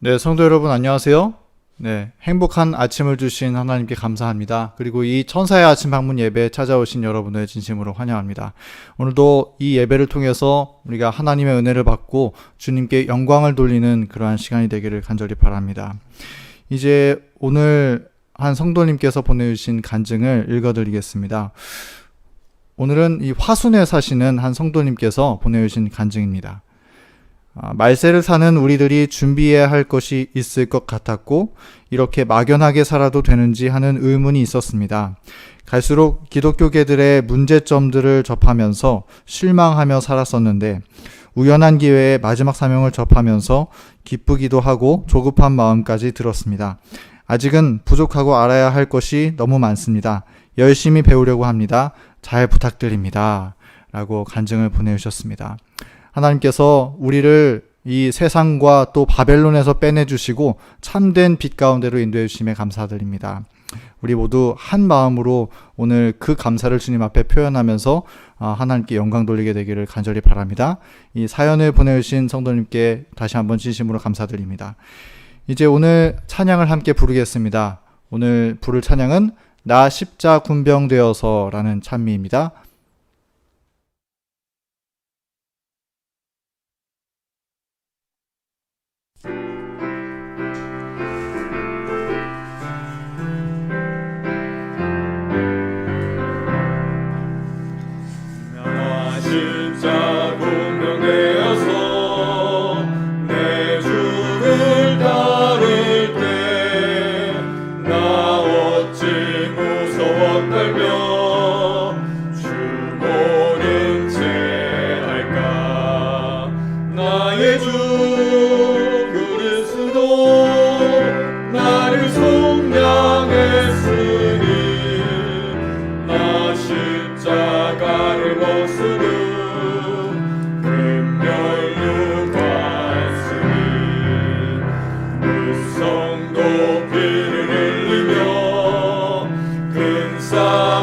네, 성도 여러분 안녕하세요. 네, 행복한 아침을 주신 하나님께 감사합니다. 그리고 이 천사의 아침 방문 예배에 찾아오신 여러분을 진심으로 환영합니다. 오늘도 이 예배를 통해서 우리가 하나님의 은혜를 받고 주님께 영광을 돌리는 그러한 시간이 되기를 간절히 바랍니다. 이제 오늘 한 성도님께서 보내주신 간증을 읽어드리겠습니다. 오늘은 이 화순에 사시는 한 성도님께서 보내주신 간증입니다. 아, 말세를 사는 우리들이 준비해야 할 것이 있을 것 같았고 이렇게 막연하게 살아도 되는지 하는 의문이 있었습니다. 갈수록 기독교계들의 문제점들을 접하면서 실망하며 살았었는데 우연한 기회에 마지막 사명을 접하면서 기쁘기도 하고 조급한 마음까지 들었습니다. 아직은 부족하고 알아야 할 것이 너무 많습니다. 열심히 배우려고 합니다. 잘 부탁드립니다. 라고 간증을 보내주셨습니다. 하나님께서 우리를 이 세상과 또 바벨론에서 빼내주시고 참된 빛 가운데로 인도해 주심에 감사드립니다. 우리 모두 한 마음으로 오늘 그 감사를 주님 앞에 표현하면서 아, 하나님께 영광 돌리게 되기를 간절히 바랍니다. 이 사연을 보내주신 성도님께 다시 한번 진심으로 감사드립니다. 이제 오늘 찬양을 함께 부르겠습니다. 오늘 부를 찬양은 나 십자 군병되어서라는 찬미입니다.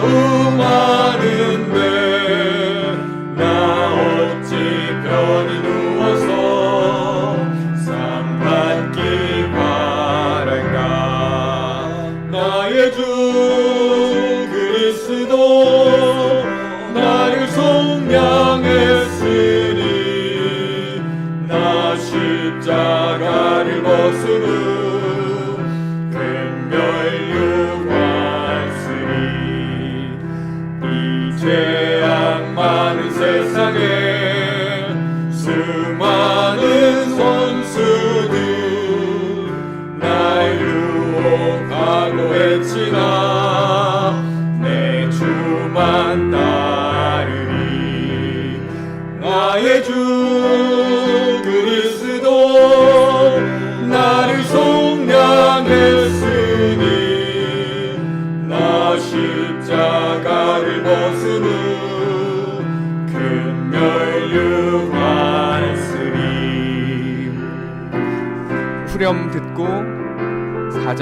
큰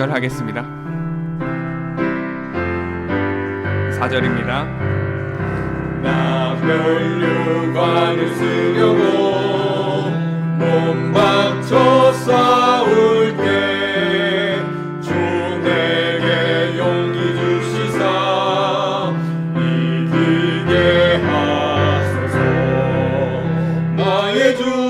4절 하겠습니다. 4절입니다. 나 멸류관을 쓰려고 몸 바쳐 싸울 때주 내게 용기 주시사 이기게 하소서 나의 주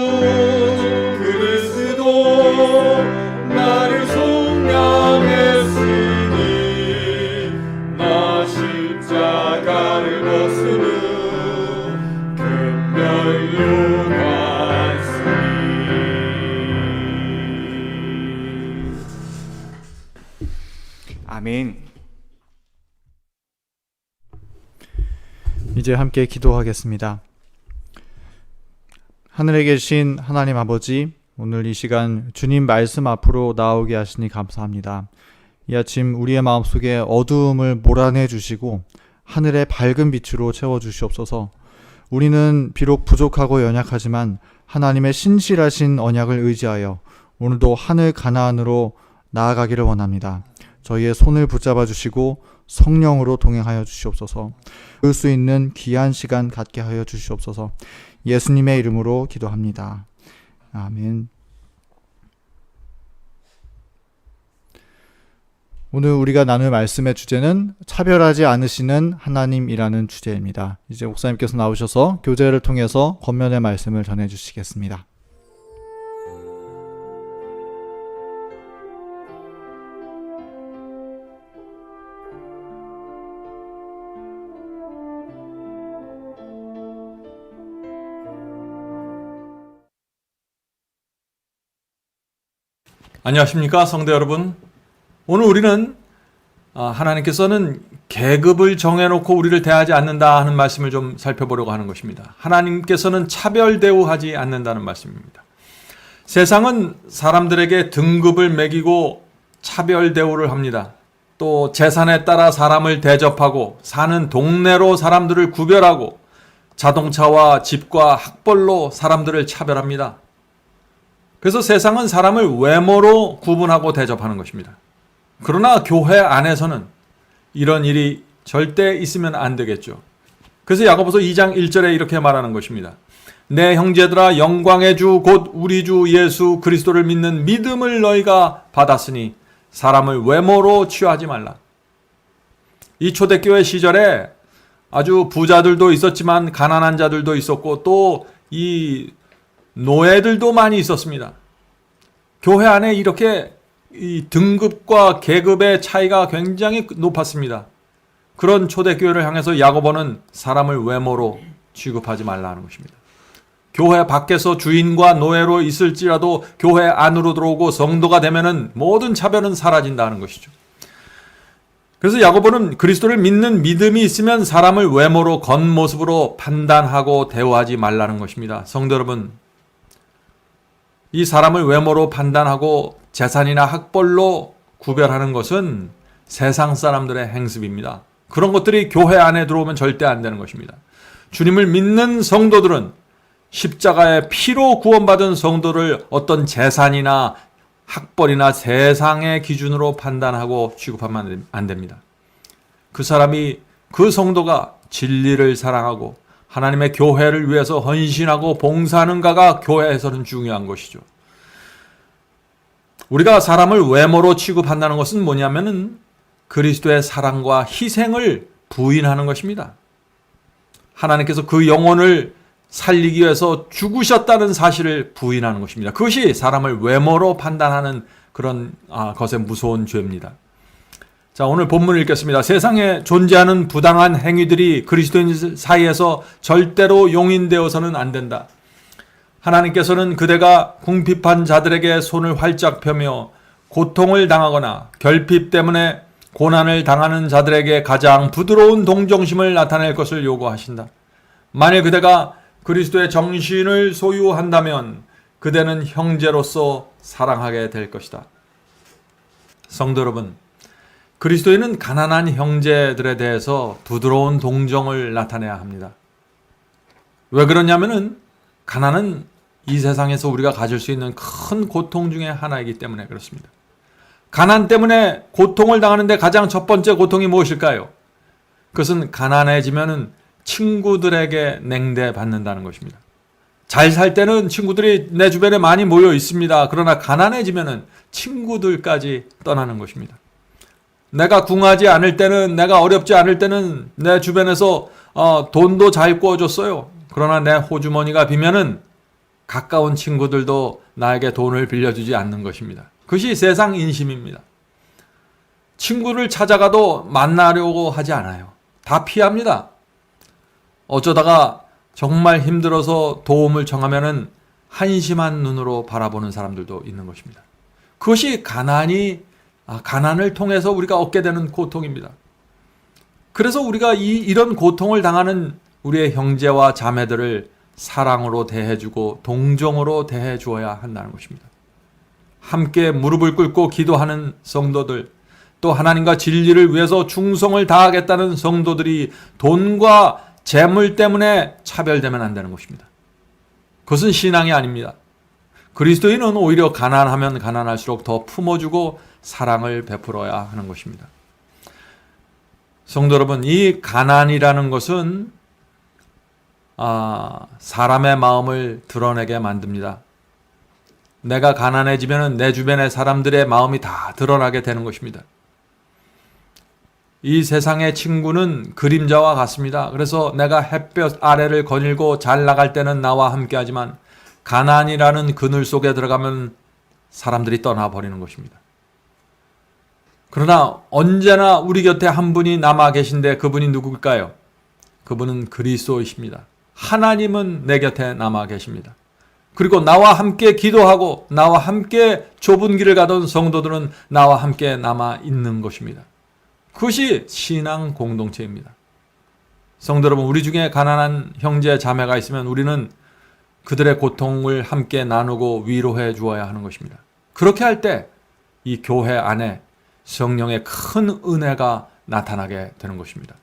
함께 기도하겠습니다. 하늘에 계신 하나님 아버지, 오늘 이 시간 주님 말씀 앞으로 나오게 하시니 감사합니다. 이 아침 우리의 마음속에 어두움을 몰아내 주시고 하늘의 밝은 빛으로 채워 주시옵소서. 우리는 비록 부족하고 연약하지만 하나님의 신실하신 언약을 의지하여 오늘도 하늘 가나안으로 나아가기를 원합니다. 저희의 손을 붙잡아 주시고 성령으로 동행하여 주시옵소서. 볼 수 있는 귀한 시간 갖게 하여 주시옵소서. 예수님의 이름으로 기도합니다. 아멘. 오늘 우리가 나눌 말씀의 주제는 차별하지 않으시는 하나님이라는 주제입니다. 이제 목사님께서 나오셔서 교제를 통해서 권면의 말씀을 전해 주시겠습니다. 안녕하십니까 성도 여러분. 오늘 우리는 아, 하나님께서는 계급을 정해놓고 우리를 대하지 않는다 하는 말씀을 좀 살펴보려고 하는 것입니다. 하나님께서는 차별 대우하지 않는다는 말씀입니다. 세상은 사람들에게 등급을 매기고 차별 대우를 합니다. 또 재산에 따라 사람을 대접하고 사는 동네로 사람들을 구별하고 자동차와 집과 학벌로 사람들을 차별합니다. 그래서 세상은 사람을 외모로 구분하고 대접하는 것입니다. 그러나 교회 안에서는 이런 일이 절대 있으면 안 되겠죠. 그래서 야고보서 2장 1절에 이렇게 말하는 것입니다. 내 형제들아 영광의 주 곧 우리 주 예수 그리스도를 믿는 믿음을 너희가 받았으니 사람을 외모로 취하지 말라. 이 초대교회 시절에 아주 부자들도 있었지만 가난한 자들도 있었고 또 이 노예들도 많이 있었습니다. 교회 안에 이렇게 이 등급과 계급의 차이가 굉장히 높았습니다. 그런 초대교회를 향해서 야고보는 사람을 외모로 취급하지 말라는 것입니다. 교회 밖에서 주인과 노예로 있을지라도 교회 안으로 들어오고 성도가 되면은 모든 차별은 사라진다는 것이죠. 그래서 야고보는 그리스도를 믿는 믿음이 있으면 사람을 외모로 겉모습으로 판단하고 대우하지 말라는 것입니다. 성도 여러분, 이 사람을 외모로 판단하고 재산이나 학벌로 구별하는 것은 세상 사람들의 행습입니다. 그런 것들이 교회 안에 들어오면 절대 안 되는 것입니다. 주님을 믿는 성도들은 십자가의 피로 구원받은 성도를 어떤 재산이나 학벌이나 세상의 기준으로 판단하고 취급하면 안 됩니다. 그 사람이 그 성도가 진리를 사랑하고 하나님의 교회를 위해서 헌신하고 봉사하는 가가 교회에서는 중요한 것이죠. 우리가 사람을 외모로 취급한다는 것은 뭐냐면은 그리스도의 사랑과 희생을 부인하는 것입니다. 하나님께서 그 영혼을 살리기 위해서 죽으셨다는 사실을 부인하는 것입니다. 그것이 사람을 외모로 판단하는 그런 아, 것의 무서운 죄입니다. 자, 오늘 본문을 읽겠습니다. 세상에 존재하는 부당한 행위들이 그리스도인 사이에서 절대로 용인되어서는 안 된다. 하나님께서는 그대가 궁핍한 자들에게 손을 활짝 펴며 고통을 당하거나 결핍 때문에 고난을 당하는 자들에게 가장 부드러운 동정심을 나타낼 것을 요구하신다. 만일 그대가 그리스도의 정신을 소유한다면 그대는 형제로서 사랑하게 될 것이다. 성도 여러분, 그리스도인은 가난한 형제들에 대해서 부드러운 동정을 나타내야 합니다. 왜 그러냐면은 가난은 이 세상에서 우리가 가질 수 있는 큰 고통 중에 하나이기 때문에 그렇습니다. 가난 때문에 고통을 당하는데 가장 첫 번째 고통이 무엇일까요? 그것은 가난해지면은 친구들에게 냉대받는다는 것입니다. 잘 살 때는 친구들이 내 주변에 많이 모여 있습니다. 그러나 가난해지면은 친구들까지 떠나는 것입니다. 내가 궁하지 않을 때는 내가 어렵지 않을 때는 내 주변에서 어, 돈도 잘 구워줬어요. 그러나 내 호주머니가 비면은 가까운 친구들도 나에게 돈을 빌려주지 않는 것입니다. 그것이 세상 인심입니다. 친구를 찾아가도 만나려고 하지 않아요. 다 피합니다. 어쩌다가 정말 힘들어서 도움을 청하면은 한심한 눈으로 바라보는 사람들도 있는 것입니다. 그것이 가난이 아, 가난을 통해서 우리가 얻게 되는 고통입니다. 그래서 우리가 이 이런 고통을 당하는 우리의 형제와 자매들을 사랑으로 대해주고 동정으로 대해주어야 한다는 것입니다. 함께 무릎을 꿇고 기도하는 성도들, 또 하나님과 진리를 위해서 충성을 다하겠다는 성도들이 돈과 재물 때문에 차별되면 안 되는 것입니다. 그것은 신앙이 아닙니다. 그리스도인은 오히려 가난하면 가난할수록 더 품어주고 사랑을 베풀어야 하는 것입니다. 성도 여러분, 이 가난이라는 것은 아, 사람의 마음을 드러내게 만듭니다. 내가 가난해지면 내 주변의 사람들의 마음이 다 드러나게 되는 것입니다. 이 세상의 친구는 그림자와 같습니다. 그래서 내가 햇볕 아래를 거닐고 잘 나갈 때는 나와 함께 하지만 가난이라는 그늘 속에 들어가면 사람들이 떠나버리는 것입니다. 그러나 언제나 우리 곁에 한 분이 남아 계신데 그분이 누구일까요? 그분은 그리스도이십니다. 하나님은 내 곁에 남아 계십니다. 그리고 나와 함께 기도하고 나와 함께 좁은 길을 가던 성도들은 나와 함께 남아 있는 것입니다. 그것이 신앙 공동체입니다. 성도 여러분, 우리 중에 가난한 형제 자매가 있으면 우리는 그들의 고통을 함께 나누고 위로해 주어야 하는 것입니다. 그렇게 할 때 이 교회 안에 성령의 큰 은혜가 나타나게 되는 것입니다.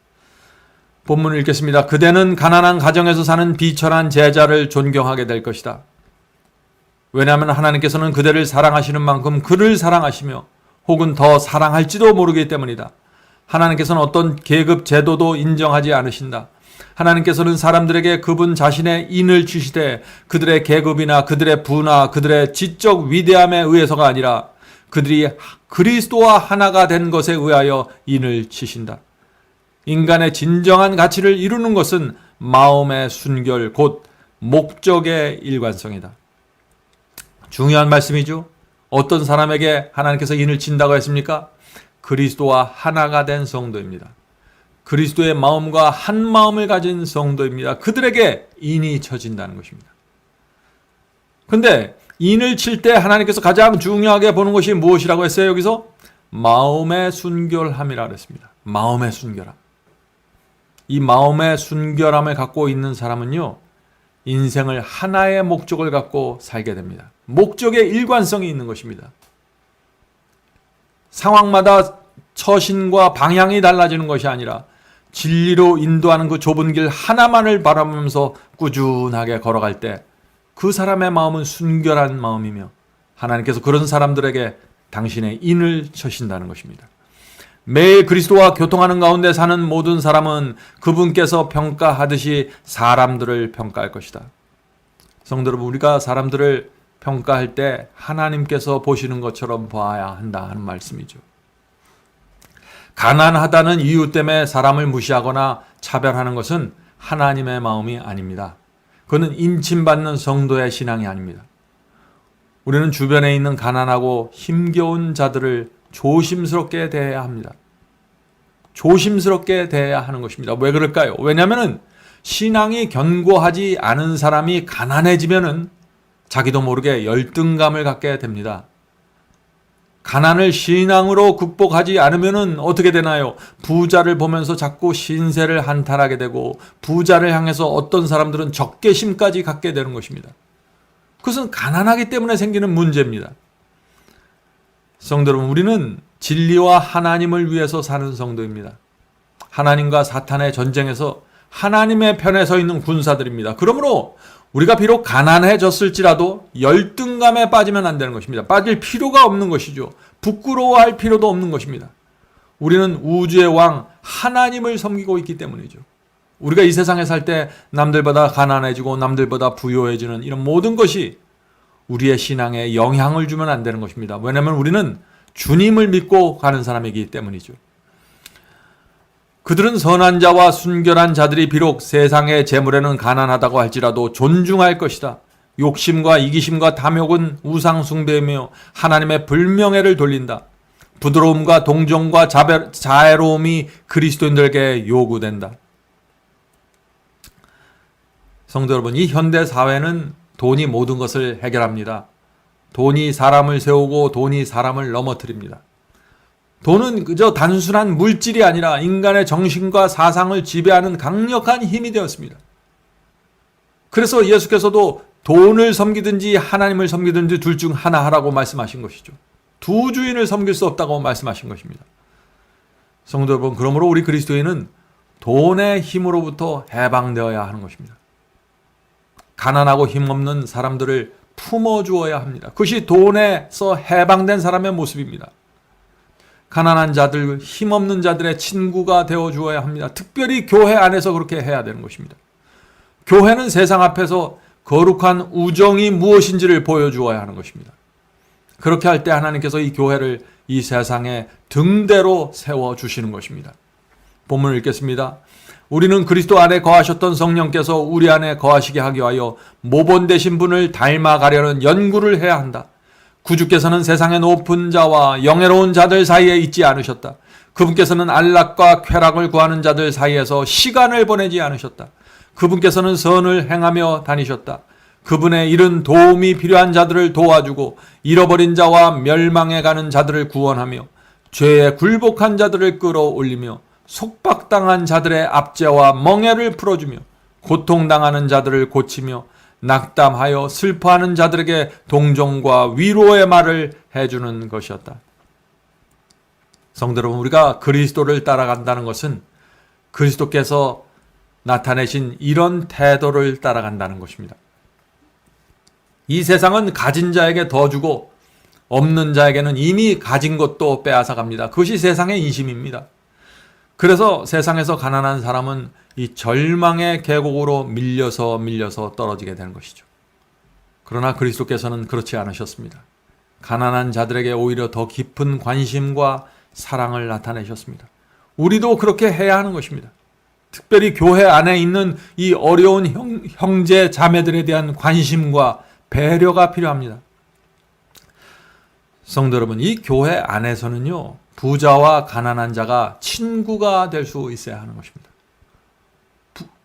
본문을 읽겠습니다. 그대는 가난한 가정에서 사는 비천한 제자를 존경하게 될 것이다. 왜냐하면 하나님께서는 그대를 사랑하시는 만큼 그를 사랑하시며 혹은 더 사랑할지도 모르기 때문이다. 하나님께서는 어떤 계급 제도도 인정하지 않으신다. 하나님께서는 사람들에게 그분 자신의 인을 주시되 그들의 계급이나 그들의 부나 그들의 지적 위대함에 의해서가 아니라 그들이 그리스도와 하나가 된 것에 의하여 인을 치신다. 인간의 진정한 가치를 이루는 것은 마음의 순결, 곧 목적의 일관성이다. 중요한 말씀이죠. 어떤 사람에게 하나님께서 인을 친다고 했습니까? 그리스도와 하나가 된 성도입니다. 그리스도의 마음과 한 마음을 가진 성도입니다. 그들에게 인이 쳐진다는 것입니다. 근데 인을 칠 때 하나님께서 가장 중요하게 보는 것이 무엇이라고 했어요, 여기서? 마음의 순결함이라 그랬습니다. 마음의 순결함. 이 마음의 순결함을 갖고 있는 사람은요, 인생을 하나의 목적을 갖고 살게 됩니다. 목적의 일관성이 있는 것입니다. 상황마다 처신과 방향이 달라지는 것이 아니라 진리로 인도하는 그 좁은 길 하나만을 바라보면서 꾸준하게 걸어갈 때 그 사람의 마음은 순결한 마음이며 하나님께서 그런 사람들에게 당신의 인을 쳐신다는 것입니다. 매일 그리스도와 교통하는 가운데 사는 모든 사람은 그분께서 평가하듯이 사람들을 평가할 것이다. 성도 여러분, 우리가 사람들을 평가할 때 하나님께서 보시는 것처럼 봐야 한다 하는 말씀이죠. 가난하다는 이유 때문에 사람을 무시하거나 차별하는 것은 하나님의 마음이 아닙니다. 그는 인침받는 성도의 신앙이 아닙니다. 우리는 주변에 있는 가난하고 힘겨운 자들을 조심스럽게 대해야 합니다. 조심스럽게 대해야 하는 것입니다. 왜 그럴까요? 왜냐하면 신앙이 견고하지 않은 사람이 가난해지면은 자기도 모르게 열등감을 갖게 됩니다. 가난을 신앙으로 극복하지 않으면 어떻게 되나요? 부자를 보면서 자꾸 신세를 한탄하게 되고 부자를 향해서 어떤 사람들은 적개심까지 갖게 되는 것입니다. 그것은 가난하기 때문에 생기는 문제입니다. 성도 여러분, 우리는 진리와 하나님을 위해서 사는 성도입니다. 하나님과 사탄의 전쟁에서 하나님의 편에 서 있는 군사들입니다. 그러므로 우리가 비록 가난해졌을지라도 열등감에 빠지면 안 되는 것입니다. 빠질 필요가 없는 것이죠. 부끄러워할 필요도 없는 것입니다. 우리는 우주의 왕 하나님을 섬기고 있기 때문이죠. 우리가 이 세상에 살 때 남들보다 가난해지고 남들보다 부유해지는 이런 모든 것이 우리의 신앙에 영향을 주면 안 되는 것입니다. 왜냐하면 우리는 주님을 믿고 가는 사람이기 때문이죠. 그들은 선한 자와 순결한 자들이 비록 세상의 재물에는 가난하다고 할지라도 존중할 것이다. 욕심과 이기심과 탐욕은 우상 숭배이며 하나님의 불명예를 돌린다. 부드러움과 동정과 자배, 자애로움이 그리스도인들에게 요구된다. 성도 여러분, 이 현대 사회는 돈이 모든 것을 해결합니다. 돈이 사람을 세우고 돈이 사람을 넘어뜨립니다. 돈은 그저 단순한 물질이 아니라 인간의 정신과 사상을 지배하는 강력한 힘이 되었습니다. 그래서 예수께서도 돈을 섬기든지 하나님을 섬기든지 둘 중 하나 하라고 말씀하신 것이죠. 두 주인을 섬길 수 없다고 말씀하신 것입니다. 성도 여러분, 그러므로 우리 그리스도인은 돈의 힘으로부터 해방되어야 하는 것입니다. 가난하고 힘없는 사람들을 품어 주어야 합니다. 그것이 돈에서 해방된 사람의 모습입니다. 가난한 자들, 힘없는 자들의 친구가 되어 주어야 합니다. 특별히 교회 안에서 그렇게 해야 되는 것입니다. 교회는 세상 앞에서 거룩한 우정이 무엇인지를 보여주어야 하는 것입니다. 그렇게 할 때 하나님께서 이 교회를 이 세상에 등대로 세워 주시는 것입니다. 본문을 읽겠습니다. 우리는 그리스도 안에 거하셨던 성령께서 우리 안에 거하시게 하기 위하여 모본 되신 분을 닮아가려는 연구를 해야 한다. 구주께서는 세상의 높은 자와 영예로운 자들 사이에 있지 않으셨다. 그분께서는 안락과 쾌락을 구하는 자들 사이에서 시간을 보내지 않으셨다. 그분께서는 선을 행하며 다니셨다. 그분의 일은 도움이 필요한 자들을 도와주고 잃어버린 자와 멸망해 가는 자들을 구원하며 죄에 굴복한 자들을 끌어올리며 속박당한 자들의 압제와 멍해를 풀어주며 고통당하는 자들을 고치며 낙담하여 슬퍼하는 자들에게 동정과 위로의 말을 해주는 것이었다. 성도 여러분, 우리가 그리스도를 따라간다는 것은 그리스도께서 나타내신 이런 태도를 따라간다는 것입니다. 이 세상은 가진 자에게 더 주고 없는 자에게는 이미 가진 것도 빼앗아 갑니다. 그것이 세상의 인심입니다. 그래서 세상에서 가난한 사람은 이 절망의 계곡으로 밀려서 밀려서 떨어지게 되는 것이죠. 그러나 그리스도께서는 그렇지 않으셨습니다. 가난한 자들에게 오히려 더 깊은 관심과 사랑을 나타내셨습니다. 우리도 그렇게 해야 하는 것입니다. 특별히 교회 안에 있는 이 어려운 형, 형제 자매들에 대한 관심과 배려가 필요합니다. 성도 여러분, 이 교회 안에서는요, 부자와 가난한 자가 친구가 될 수 있어야 하는 것입니다.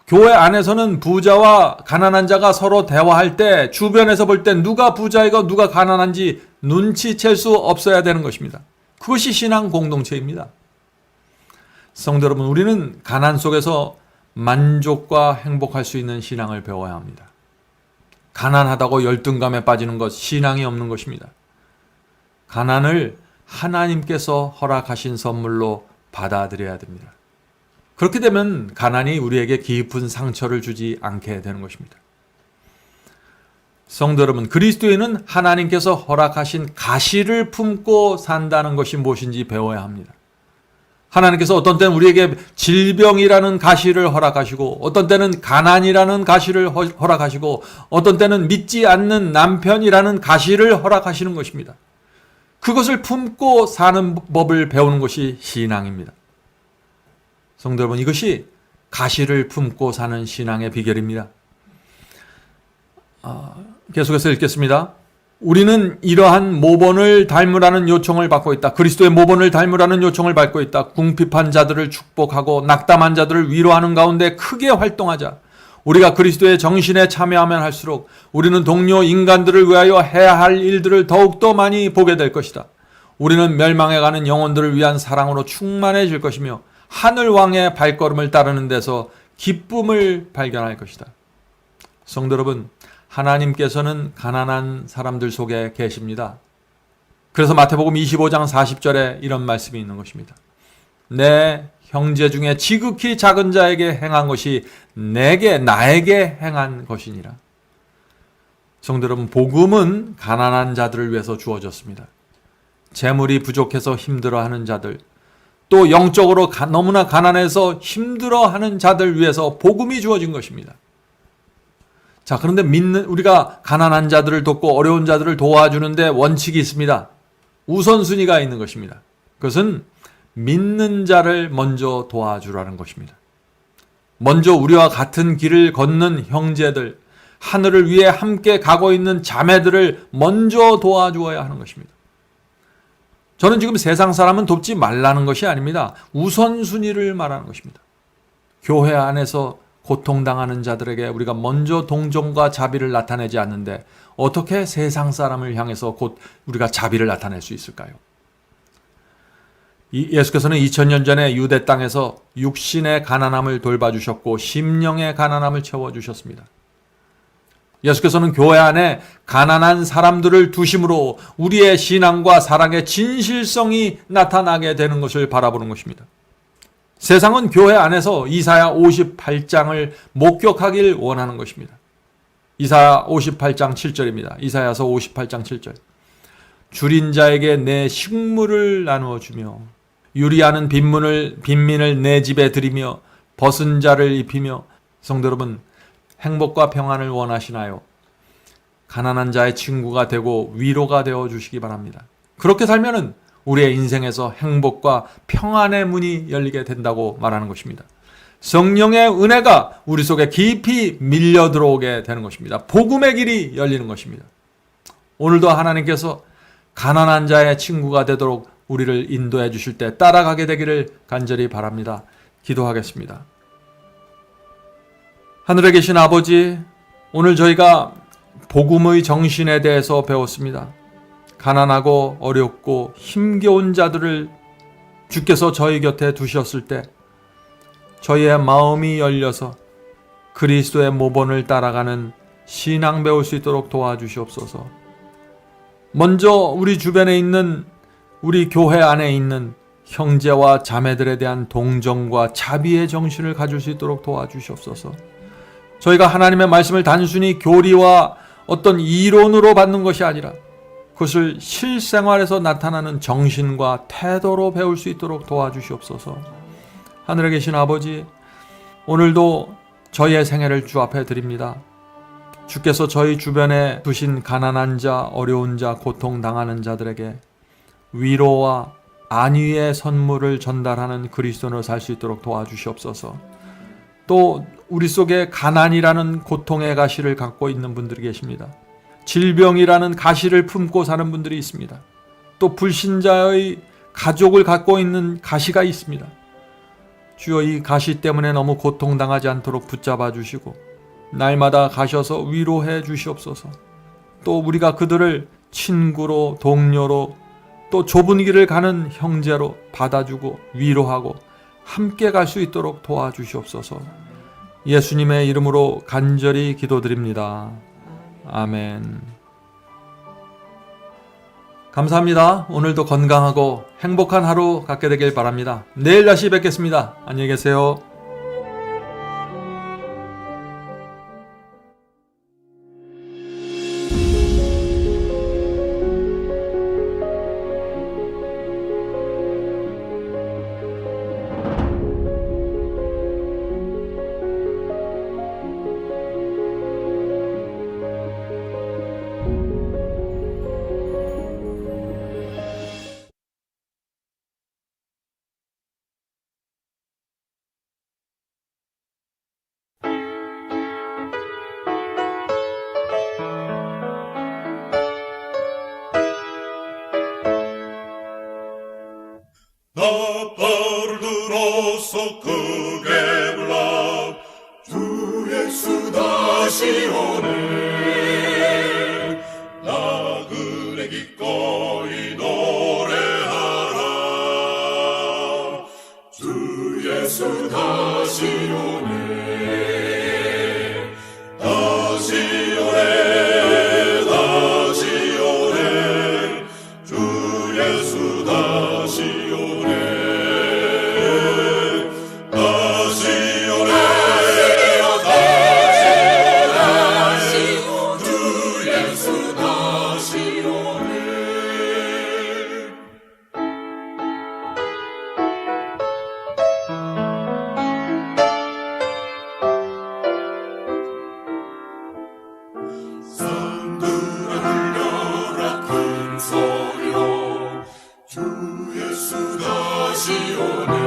부- 교회 안에서는 부자와 가난한 자가 서로 대화할 때 주변에서 볼 때 누가 부자이고 누가 가난한지 눈치챌 수 없어야 되는 것입니다. 그것이 신앙 공동체입니다. 성도 여러분, 우리는 가난 속에서 만족과 행복할 수 있는 신앙을 배워야 합니다. 가난하다고 열등감에 빠지는 것, 신앙이 없는 것입니다. 가난을 하나님께서 허락하신 선물로 받아들여야 됩니다. 그렇게 되면 가난이 우리에게 깊은 상처를 주지 않게 되는 것입니다. 성도 여러분, 그리스도인은 하나님께서 허락하신 가시를 품고 산다는 것이 무엇인지 배워야 합니다. 하나님께서 어떤 때는 우리에게 질병이라는 가시를 허락하시고 어떤 때는 가난이라는 가시를 허- 허락하시고 어떤 때는 믿지 않는 남편이라는 가시를 허락하시는 것입니다. 그것을 품고 사는 법을 배우는 것이 신앙입니다. 성도 여러분, 이것이 가시를 품고 사는 신앙의 비결입니다. 아, 계속해서 읽겠습니다. 우리는 이러한 모본을 닮으라는 요청을 받고 있다. 그리스도의 모본을 닮으라는 요청을 받고 있다. 궁핍한 자들을 축복하고 낙담한 자들을 위로하는 가운데 크게 활동하자. 우리가 그리스도의 정신에 참여하면 할수록 우리는 동료 인간들을 위하여 해야 할 일들을 더욱더 많이 보게 될 것이다. 우리는 멸망해가는 영혼들을 위한 사랑으로 충만해질 것이며 하늘 왕의 발걸음을 따르는 데서 기쁨을 발견할 것이다. 성도 여러분, 하나님께서는 가난한 사람들 속에 계십니다. 그래서 마태복음 25장 40절에 이런 말씀이 있는 것입니다. 내 형제 중에 지극히 작은 자에게 행한 것이 내게 나에게 행한 것이니라. 성도 여러분, 복음은 가난한 자들을 위해서 주어졌습니다. 재물이 부족해서 힘들어하는 자들, 또 영적으로 가- 너무나 가난해서 힘들어하는 자들 위해서 복음이 주어진 것입니다. 자, 그런데 믿는 우리가 가난한 자들을 돕고 어려운 자들을 도와주는데 원칙이 있습니다. 우선순위가 있는 것입니다. 그것은 믿는 자를 먼저 도와주라는 것입니다. 먼저 우리와 같은 길을 걷는 형제들, 하늘을 위해 함께 가고 있는 자매들을 먼저 도와주어야 하는 것입니다. 저는 지금 세상 사람은 돕지 말라는 것이 아닙니다. 우선순위를 말하는 것입니다. 교회 안에서 고통당하는 자들에게 우리가 먼저 동정과 자비를 나타내지 않는데 어떻게 세상 사람을 향해서 곧 우리가 자비를 나타낼 수 있을까요? 이 예수께서는 2000년 전에 유대 땅에서 육신의 가난함을 돌봐주셨고 심령의 가난함을 채워주셨습니다. 예수께서는 교회 안에 가난한 사람들을 두심으로 우리의 신앙과 사랑의 진실성이 나타나게 되는 것을 바라보는 것입니다. 세상은 교회 안에서 이사야 58장을 목격하길 원하는 것입니다. 이사야 58장 7절입니다. 이사야서 58장 7절. 줄인 자에게 내 식물을 나누어 주며 유리하는 빈문을 빈민을 내 집에 들이며 벗은 자를 입히며 성도 여러분 행복과 평안을 원하시나요? 가난한 자의 친구가 되고 위로가 되어 주시기 바랍니다. 그렇게 살면은 우리의 인생에서 행복과 평안의 문이 열리게 된다고 말하는 것입니다. 성령의 은혜가 우리 속에 깊이 밀려 들어오게 되는 것입니다. 복음의 길이 열리는 것입니다. 오늘도 하나님께서 가난한 자의 친구가 되도록 우리를 인도해 주실 때 따라가게 되기를 간절히 바랍니다. 기도하겠습니다. 하늘에 계신 아버지, 오늘 저희가 복음의 정신에 대해서 배웠습니다. 가난하고 어렵고 힘겨운 자들을 주께서 저희 곁에 두셨을 때 저희의 마음이 열려서 그리스도의 모본을 따라가는 신앙 배울 수 있도록 도와주시옵소서. 먼저 우리 주변에 있는 우리 교회 안에 있는 형제와 자매들에 대한 동정과 자비의 정신을 가질 수 있도록 도와주시옵소서. 저희가 하나님의 말씀을 단순히 교리와 어떤 이론으로 받는 것이 아니라 그것을 실생활에서 나타나는 정신과 태도로 배울 수 있도록 도와주시옵소서. 하늘에 계신 아버지, 오늘도 저희의 생애를 주 앞에 드립니다. 주께서 저희 주변에 두신 가난한 자, 어려운 자, 고통당하는 자들에게 위로와 안위의 선물을 전달하는 그리스도로 살 수 있도록 도와주시옵소서. 또 우리 속에 가난이라는 고통의 가시를 갖고 있는 분들이 계십니다. 질병이라는 가시를 품고 사는 분들이 있습니다. 또 불신자의 가족을 갖고 있는 가시가 있습니다. 주여 이 가시 때문에 너무 고통당하지 않도록 붙잡아 주시고 날마다 가셔서 위로해 주시옵소서. 또 우리가 그들을 친구로 동료로 또 좁은 길을 가는 형제로 받아주고 위로하고 함께 갈 수 있도록 도와주시옵소서. 예수님의 이름으로 간절히 기도드립니다. 아멘. 감사합니다. 오늘도 건강하고 행복한 하루 갖게 되길 바랍니다. 내일 다시 뵙겠습니다. 안녕히 계세요. 다시 오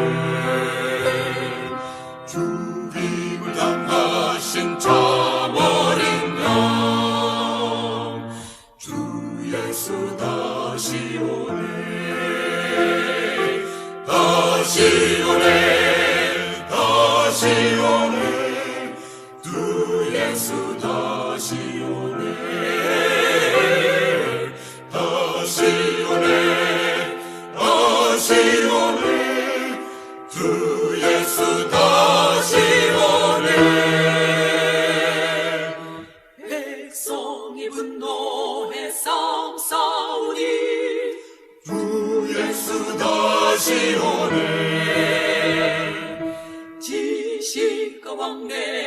지